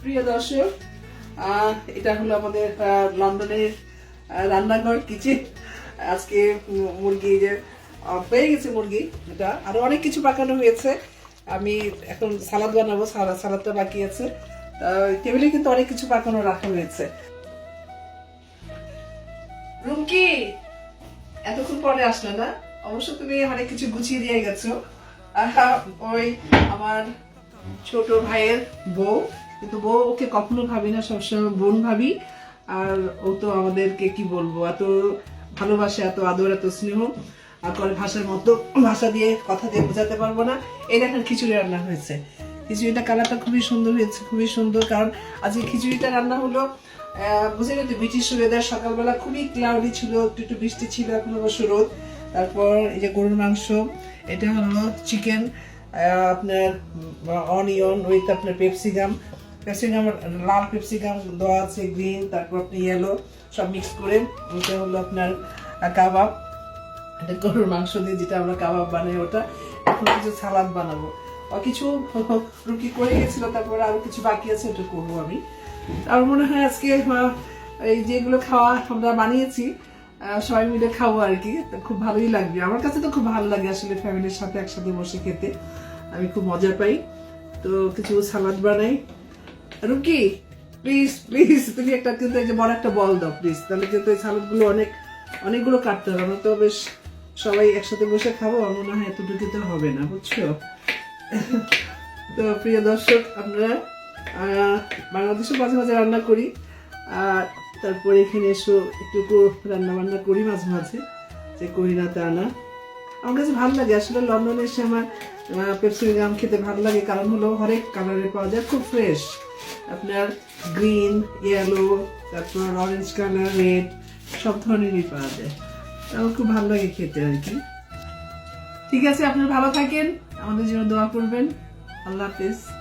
প্রিয় দর্শক এটা হলো আমাদের লন্ডনের রান্নাঘর, কিচেন। আজকে মুরগি যে পেয়ে গেছে মুরগি। এটা আরও অনেক কিছু পাকানো হয়েছে। আমি এখন সালাদ বানাবো সালাদ সালাদটা বাকি আছে। টেবিলে কিন্তু অনেক কিছু পাকানো রাখা হয়েছে। রুমকি, এতক্ষণ পরে আসলে না? অবশ্য তুমি অনেক কিছু গুছিয়ে দিয়ে গেছো। ওই আমার ছোট ভাইয়ের বউ। কিন্তু বউ ওকে কখনো ভাবি না, সবসময় বোন ভাবি। আর ও তো আমাদেরকে কি বলব, এত ভালোবাসে, এত আদর, এত স্নেহ। আর করে ভাষার মতো ভাষা দিয়ে, কথা দিয়ে বোঝাতে পারব না। এই দেখেন খিচুড়ি রান্না হয়েছে। খিচুড়িটা কালারটা খুবই সুন্দর হয়েছে, খুবই সুন্দর। কারণ আজকে খিচুড়িটা রান্না হলো বুঝলেন তো ব্রিটিশ ওয়েদার সকালবেলা খুবই ক্লাউডি ছিল, একটু একটু বৃষ্টি ছিল এখন অবশ্য রোদ। তারপর এই যে গরুর মাংস, এটা হলো চিকেন আপনার অনিয়ন উইথ আপনার পেপসিকাম পেপসিকাম লাল পেপসিকাম দেওয়া আছে গ্রিন তারপর আপনি ইয়েলো সব মিক্স করে এটা হলো আপনার কাবাব গরুর মাংস দিয়ে যেটা আমরা কাবাব বানাই, ওটা। এখন কিছু সালাদ বানাবো। কিছু রুটি করে গেছিল, তারপরে আরও কিছু বাকি আছে, ওটা করব আমি। আর মনে হয় আজকে এই যেগুলো খাওয়া আমরা বানিয়েছি সবাই মিলে খাব আর কি। খুব ভালোই লাগবে। আমার কাছে তো খুব ভালো লাগে আসলে ফ্যামিলির সাথে একসাথে বসে খেতে। আমি খুব মজা পাই। তো কিছু সালাদ বানাই। রুকি প্লিজ প্লিজ তুমি একটা কিন্তু এই যে বড় একটা বল দাও প্লিজ তাহলে কিন্তু এই সালাদগুলো অনেক অনেকগুলো কাটতে হবে। আমরা তো বেশ সবাই একসাথে বসে খাব আমার মনে হয় এতটুকু তো হবে না বুঝছ? তো প্রিয় দর্শক আহ, বাংলাদেশে মাঝে মাঝে রান্না করি আর তারপরে এখানে এসো একটু রান্না বান্না করি মাঝে মাঝে যে করি না তা না। আমার কাছে ভালো লাগে আসলে লন্ডনে এসে আমার পেপসিগাম খেতে ভালো লাগে কারণ হলো হরেক কালারের পাওয়া যায় খুব ফ্রেশ আপনার গ্রিন ইয়েলো তারপর অরেঞ্জ কালার রেড সব ধরনেরই পাওয়া যায়। আমার খুব ভালো লাগে খেতে আর কি। ঠিক আছে, আপনারা ভালো থাকেন। আমাদের জন্য দোয়া করবেন। আল্লাহ হাফেজ।